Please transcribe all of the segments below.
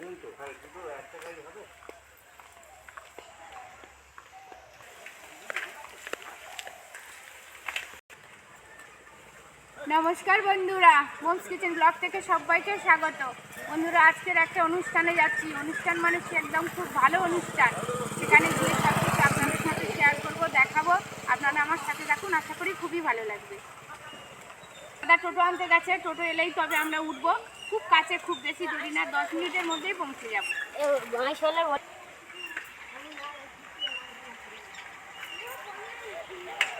নমস্কার বন্ধুরা moms kitchen blog থেকে সবাইকে স্বাগত। বন্ধুরা, আজকের একটা অনুষ্ঠানে যাচ্ছি। অনুষ্ঠান মানে একদম খুব ভালো অনুষ্ঠান। সেখানে গিয়ে সব কিছু আপনাদের সাথে শেয়ার করব, দেখাবো। আপনারা আমার সাথে দেখুন আশা করি খুবই ভালো লাগবে। দাদা, টোটো আনতে গেছে, টোটো এলেই তবে আমরা উঠবো। কাছে খুব বেশি দেরি না দশ মিনিটের মধ্যেই পৌঁছে যাব। হ্যাঁ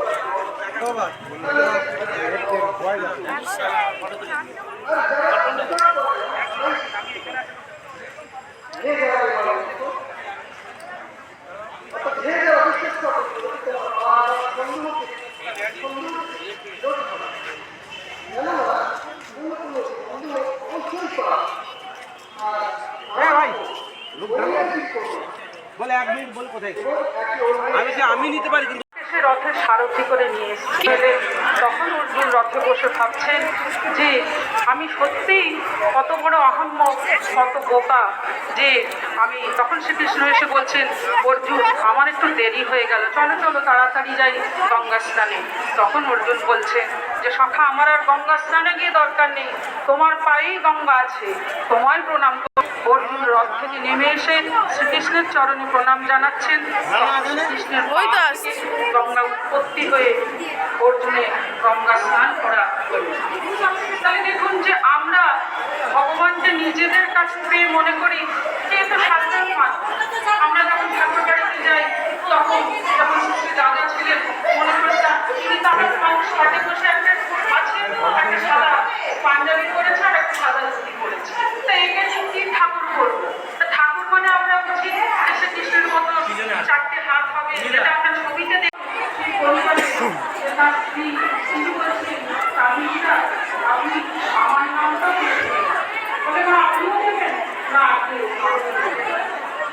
বাড়ি বলে এক মিনিট বল কোথায় আমি যে আমি নিতে পারি কিন্তু সে রথের সারথি করে নিয়ে এসেছিলেন তখন অর্জুন রথে বসে ভাবছেন যে আমি সত্যিই কত বড় অহম্মক কত বোকা যে আমি তখন শ্রীকৃষ্ণ এসে বলছেন অর্জুন আমার একটু দেরি হয়ে গেল। চলো চলো তাড়াতাড়ি যাই গঙ্গা স্নানে। তখন অর্জুন বলছেন যে সখা আমার আর গঙ্গা স্নানে গিয়ে দরকার নেই। তোমার পায়েই গঙ্গা আছে। তোমার প্রণাম। অর্জুন রথ থেকে নেমে এসে শ্রীকৃষ্ণের চরণে প্রণাম জানাচ্ছেন। শ্রীকৃষ্ণের গঙ্গা উৎপত্তি হয়ে অর্জুনে গঙ্গা স্নান করা। তাহলে দেখুন যে আমরা ভগবানকে নিজেদের কাছ থেকে মনে করি। আমরা যখন ঠাকুর বাড়িতে যাই, তখন যখন শ্রী দাদা ছিলেন, মনে করতাম তিনি তার মানুষ ঘাটে বসে একটা সাদা পাঞ্জাবি করেছে আর একটা সাদা ধুতি করেছে তা একে নিয়ে কি ঠাকুর করব তা ঠাকুর মানে আমরা বুঝি এসে কৃষ্ণের মতো চারটে হাত হবে যেটা আমরা ছবিতে দেখি পরিবারে তার স্ত্রী তিনি বলছেন স্বামীরা আপনি আমার নামটা বলছেন বলে মা আপনিও দেবেন না আপনিও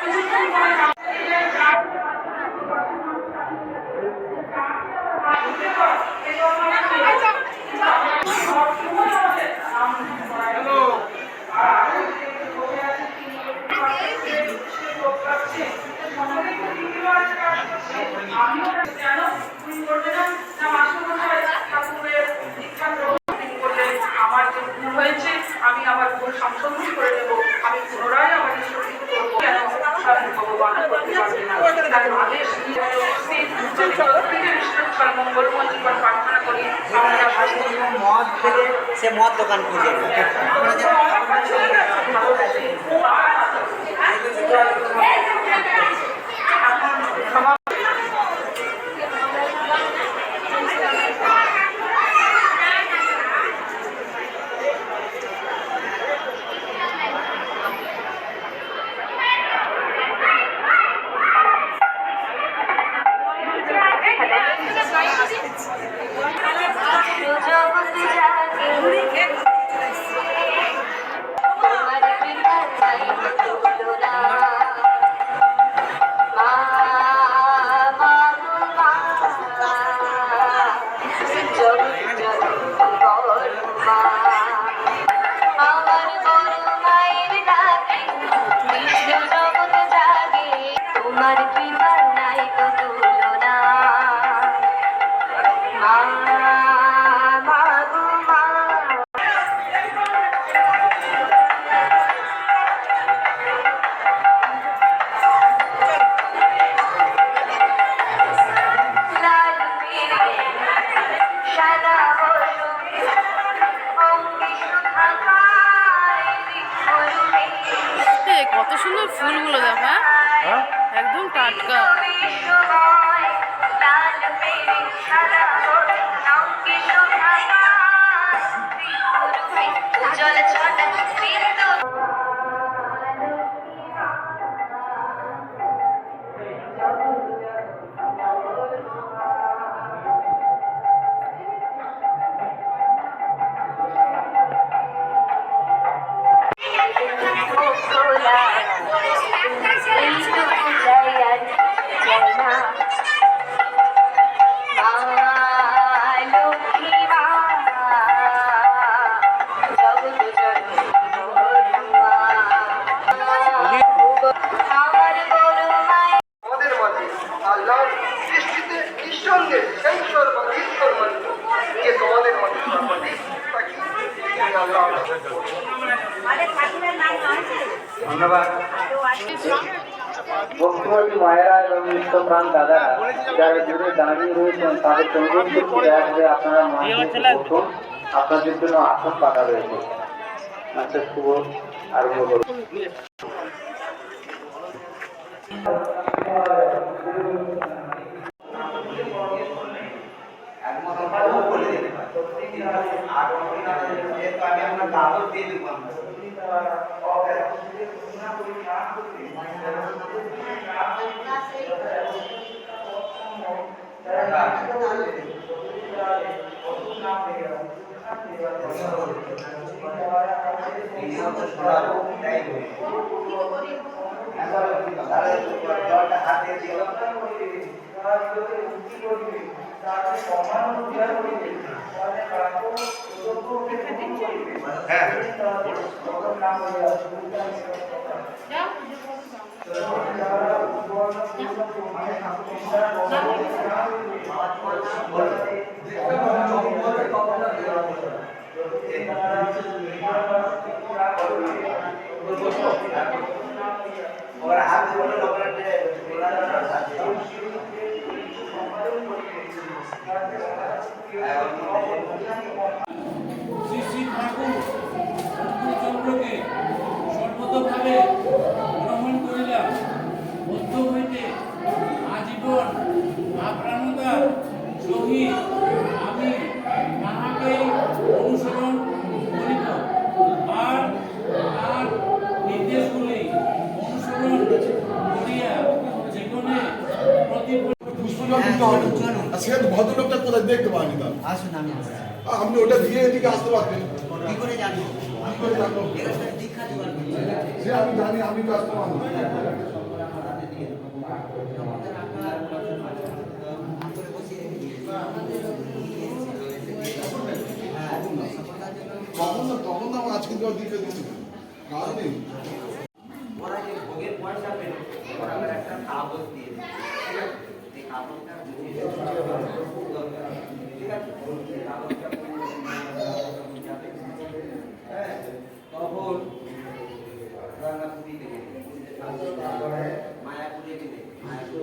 কিছুক্ষণ পরে হ্যালো তার আদেশ মঙ্গলময় জীবন মদ খেলে সে মদ দোকান খুঁজে ভক্তিমতী মায়েরা এবং নিত্যপ্রাণ দাদারা যারা দূরে দাঁড়িয়ে রয়েছেন, তাদের অনুরোধ করছি আপনারা মঞ্চে আপনাদের জন্য আসন পাতা আচ্ছা শুভ আরম্ভ করুন। আমি আপনার কাগজ দিয়ে দিব। হাতে দিয়ে ওরা হাতে বলে লোকের শ্রী শ্রী ঠাকুর চন্দ্রকে ভদ্রলোকটা কোথায় দেখতে পাইনি তার আসুন আমি। আপনি ওটা দিয়ে এদিকে আসতে পারতেন কি করে জানব? সে আমি জানি আমি তখন না তখন না আজকে দিকে দিচ্ছি কাজ নেই ওরা যে ভোগের পয়সা পেল ওরা আবার একটা কাগজ দিয়ে দিল। ঠিক আছে এই কাগজটা বুঝিয়ে দিল। ঠিক আছে এই কাগজটা হ্যাঁ, তখন রান্নাপুরি থেকে মায়াপুরে গেলে মায়াপুর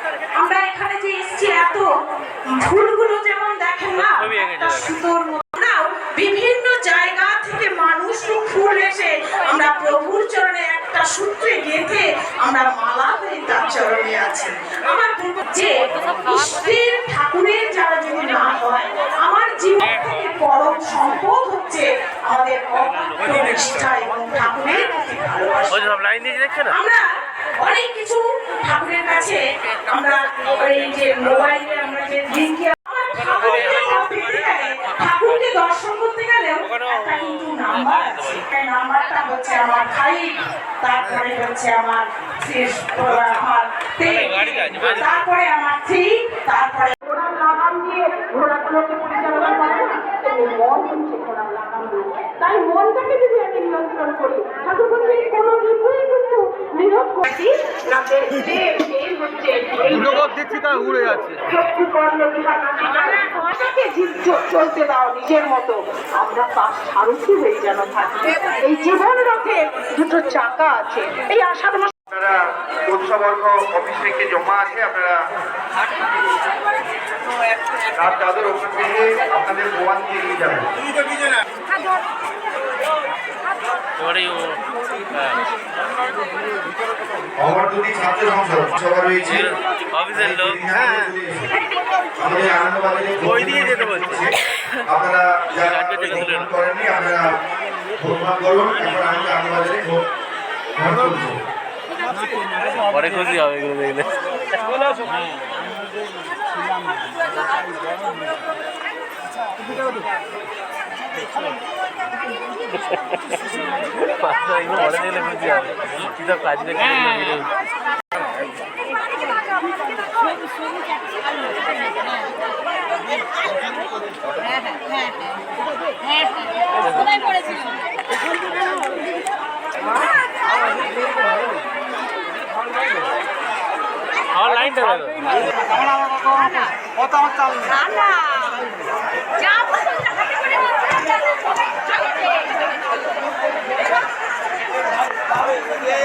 আমরা এখানে যে এসছি এত ফুলগুলো যেমন দেখেন না সুতোর মতো। আমরাও বিভিন্ন জায়গা থেকে মানুষ ফুল এসে আমরা প্রভুর চরণে একটা সূত্রে গেঁথে আমরা মালা হয়ে তার চরণে আছি। আমার যে ইষ্টের ঠাকুরের যারা যদি না হয় আমার জীবন থেকে পরম সম্পদ হচ্ছে আমাদের অকাট্য নিষ্ঠা এবং ঠাকুরের প্রতি ভালোবাসা। আমরা অনেক কিছু ঠাকুরের কাছে আমরা এই যে মোবাইলে আমরা যে লিঙ্কে ঠাকুরকে দর্শন করতে গেলেও একটা কিন্তু নাম্বার আছে। নাম্বারটা হচ্ছে আমার ভাই তারপরে হচ্ছে আমার আমার তারপরে আমার থ্রি তারপরে তাই মনটাকে যদি আমি নিয়ন্ত্রণ করি, ঠাকুর কোনো করছি এই হচ্ছে দেখছি তা উড়ে যাচ্ছে। চলতে দাও নিজের মতো। আমরা তার সারথি হয়ে যেন থাকি। এই জীবন রথে দুটো চাকা আছে। এই আষাঢ় মাস আপনারা উৎসবর্গ অফিস থেকে জমা আছে আপনারা চাদর ওখান থেকে আপনাদের প্রমাণ দিয়ে নিয়ে যাবেন। আমার দুটি ছাত্র সংসদ সভা রয়েছে অফিসের লোক হ্যাঁ। আমাদের আনন্দবাজারে ওই দিয়ে যেতে বলছে। আপনারা যারা ভোট করেননি আপনারা ভোট করুন। এখন আমাদের আনন্দবাজারে ভোট পরে খুশি হবে এগুলো দেখলে। এগুলো আমার লাইনটা দেখো। ওই Yeah.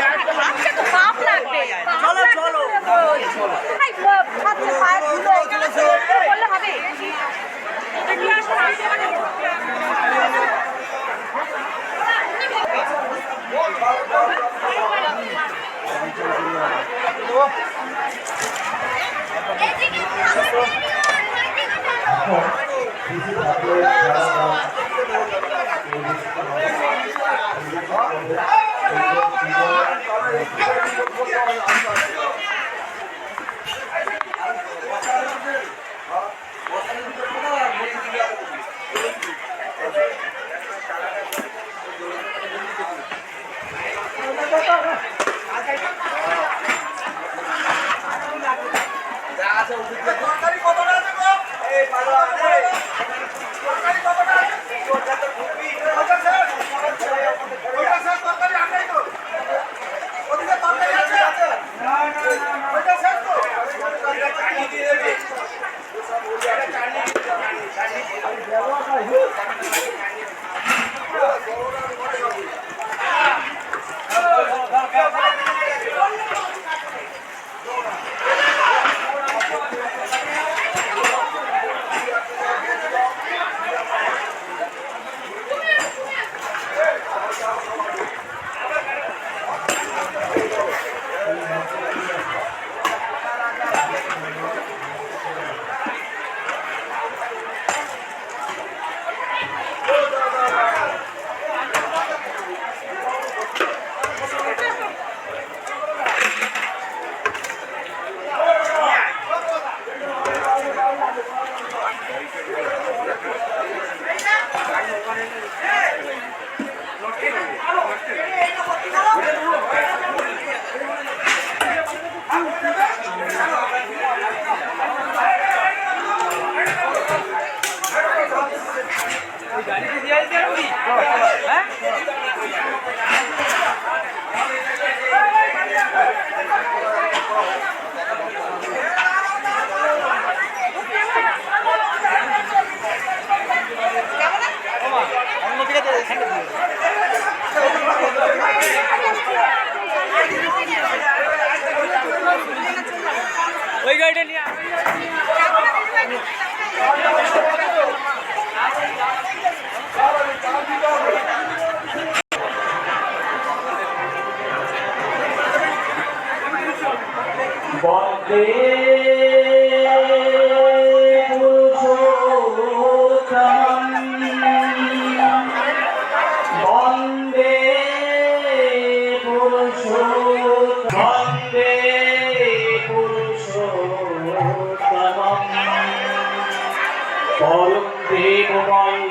প্রেমময়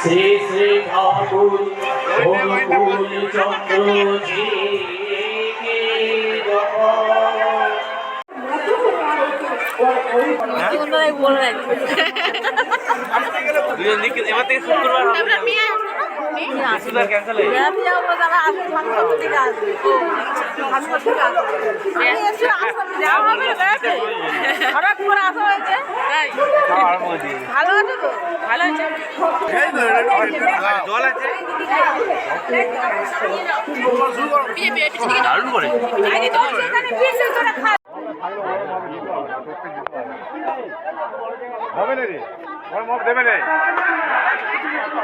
শ্রী শ্রী ঠাকুর অনুকূল চন্দ্র জি কে জয়। দুজন দিকে এবার থেকে শুক্রবার হবে শুক্রবার ক্যান্সেল হয়ে। যাবে। হঠাৎ করে আসা হয়েছে? তাই খাওয়া আরম্ভ করে দিয়েছে। ভালো আছে তো? ভালো আছে। জল আছে। দারুণ করে। হবে না রে ওর মুখ দেবে না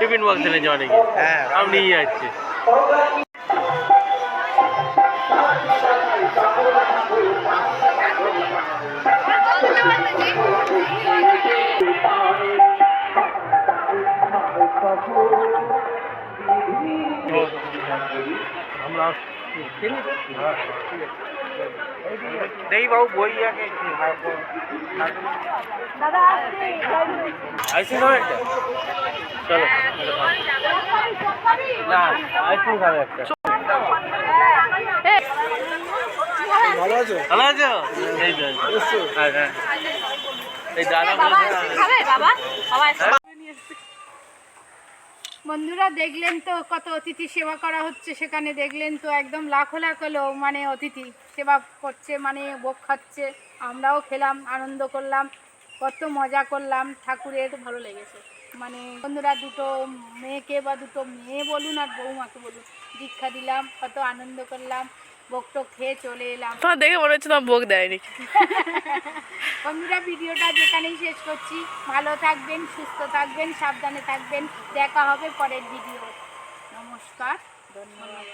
টিফিন বক্স এনেছে অনেকে। হ্যাঁ। সব নিয়ে যাচ্ছে। আমরা नहीं बाबू वही है कि आइसक्रीम खावे একটা চলো না আইসক্রিম খাবে একটা ভালো আছো ভালো আছো এই তো হ্যাঁ হ্যাঁ এই দাদা বলছে খাবে বাবা বাবা বন্ধুরা, দেখলেন তো কত অতিথি সেবা করা হচ্ছে সেখানে। দেখলেন তো একদম লাখো লাখ লোক মানে অতিথি সেবা করছে মানে ভোগ খাচ্ছে। আমরাও খেলাম, আনন্দ করলাম, কত মজা করলাম। ঠাকুরের ভালো লেগেছে। মানে বন্ধুরা, দুটো মেয়েকে বা দুটো মেয়ে বলুন আর বৌমাকে বলুন, দীক্ষা দিলাম, কত আনন্দ করলাম। টোগ খেয়ে চলে এলাম। তোমার দেখে মনে হচ্ছে তোমার ভোগ দেয়নি। বন্ধুরা ভিডিওটা যেখানেই শেষ করছি। ভালো থাকবেন সুস্থ থাকবেন সাবধানে থাকবেন। দেখা হবে পরের ভিডিও নমস্কার ধন্যবাদ।